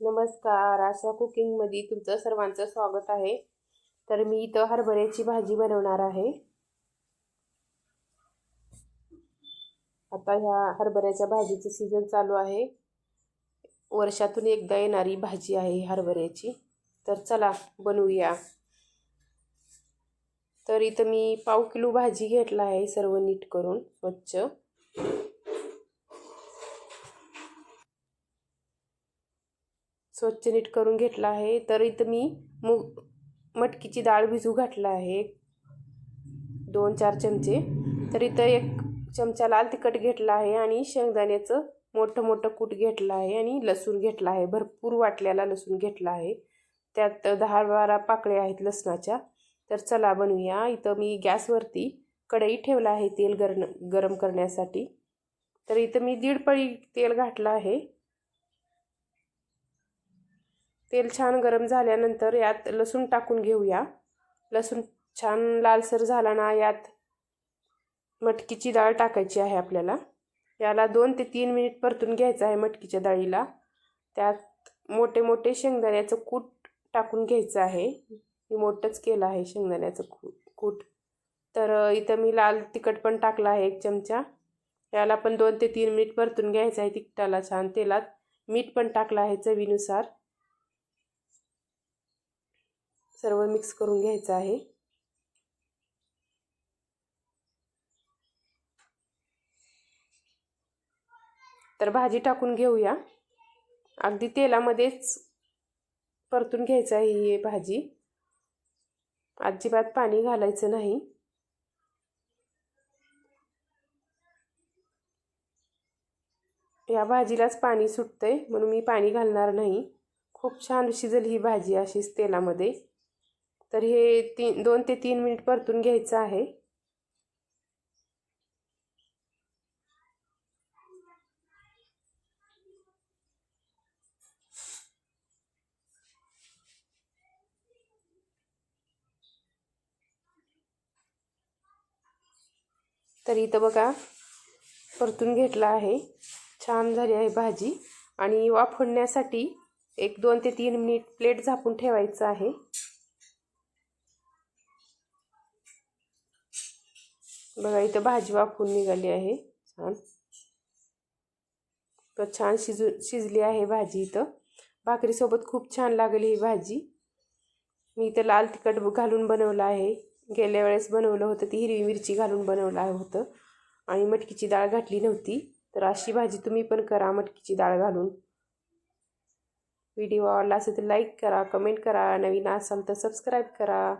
नमस्कार. आशा कुकिंगमध्ये तुमचं सर्वांचं स्वागत आहे. तर मी इथं हरभऱ्याची भाजी बनवणार आहे. आता ह्या हरभऱ्याच्या भाजीचं सीझन चालू आहे. वर्षातून एकदा येणारी भाजी आहे हरभऱ्याची. तर चला बनवूया. तर इथं मी पाव किलो भाजी घेतला आहे सर्व नीट करून स्वच्छ. स्वच्छ नीट करून घेतला आहे. तर इथं मी मूग मटकीची डाळ भिजू घातला आहे. दोन चार चमचे. तर इथं एक चमचा लाल तिखट घेतला आहे आणि शेंगदाण्याचं मोठं मोठं कूट घेतलं आहे आणि लसूण घेतला आहे. भरपूर वाटल्याला लसूण घेतला आहे. त्यात दहा बारा पाकळ्या आहेत लसणाच्या. तर चला बनवूया. इथं मी गॅसवरती कढई ठेवला आहे तेल गरम गरम करण्यासाठी. तर इथं मी दीड पळी तेल घातलं आहे. तेल छान गरम झाल्यानंतर यात लसूण टाकून घेऊया. लसूण छान लालसर झाला ना यात मटकीची डाळ टाकायची आहे आपल्याला. याला दोन ते तीन मिनिट परतून घ्यायचं आहे मटकीच्या डाळीला. त्यात मोठे मोठे शेंगदाण्याचं कूट टाकून घ्यायचं आहे. मी मोठंच केलं आहे शेंगदाण्याचं कू कूट. तर इथं मी लाल तिखट पण टाकलं आहे एक चमचा. याला पण दोन ते तीन मिनिट परतून घ्यायचं आहे तिखटाला छान तेलात. मीठ पण टाकलं आहे चवीनुसार. सर्व मिक्स करून घ्यायचं आहे. तर भाजी टाकून घेऊया. अगदी तेलामध्येच परतून घ्यायचं आहे ही भाजी. अजिबात पाणी घालायचं नाही. या भाजीलाच पाणी सुटतंय म्हणून मी पाणी घालणार नाही. खूप छान शिजल ही भाजी अशीच तेलामध्ये. तर हे तीन दोन ते तीन मिनिट परतून घ्यायचं आहे. तर इथं बघा परतून घेतला आहे. छान झाली आहे भाजी. आणि वाफडण्यासाठी एक दोन ते तीन मिनिट प्लेट झाकून ठेवायचं आहे. बघा इथं भाजी वाफून निघाली आहे. छान. तर छान शिजू शिजली आहे भाजी इथं. भाकरीसोबत खूप छान लागली ही भाजी. मी इथं लाल तिखट घालून बनवलं आहे. गेल्या वेळेस बनवलं होतं ती हिरवी मिरची घालून बनवलं होतं. आणि मटकीची डाळ घातली नव्हती. तर अशी भाजी तुम्ही पण करा मटकीची डाळ घालून. व्हिडिओ आवडला असेल तर लाईक करा कमेंट करा. नवीन असाल तर सबस्क्राईब करा.